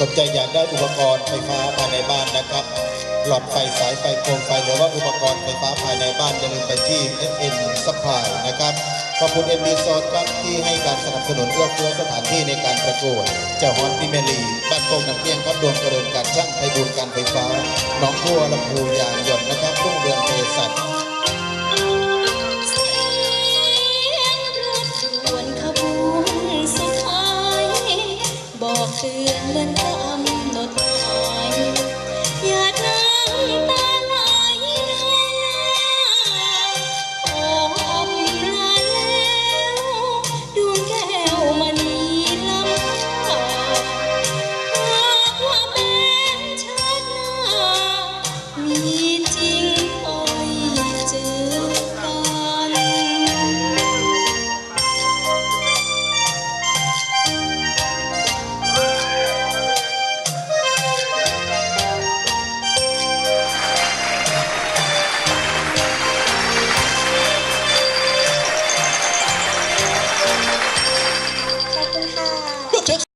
สนใจอยากได้อุปกรณ์ไฟฟ้าภายในบ้านนะครับ หลอดไฟสายไฟโคมไฟหรือว่าอุปกรณ์ไฟฟ้าภายในบ้านอย่าลืมไปที่ FN Supply นะครับ ขอบคุณ MB s o ครับที่ให้การสนับสนุนเอื้อเฟื้อสถานที่ในการประกวดเจ้าฮอนพิเมลีบ้านโป่งน้ำเพียงครับดวงเจริญการช่าง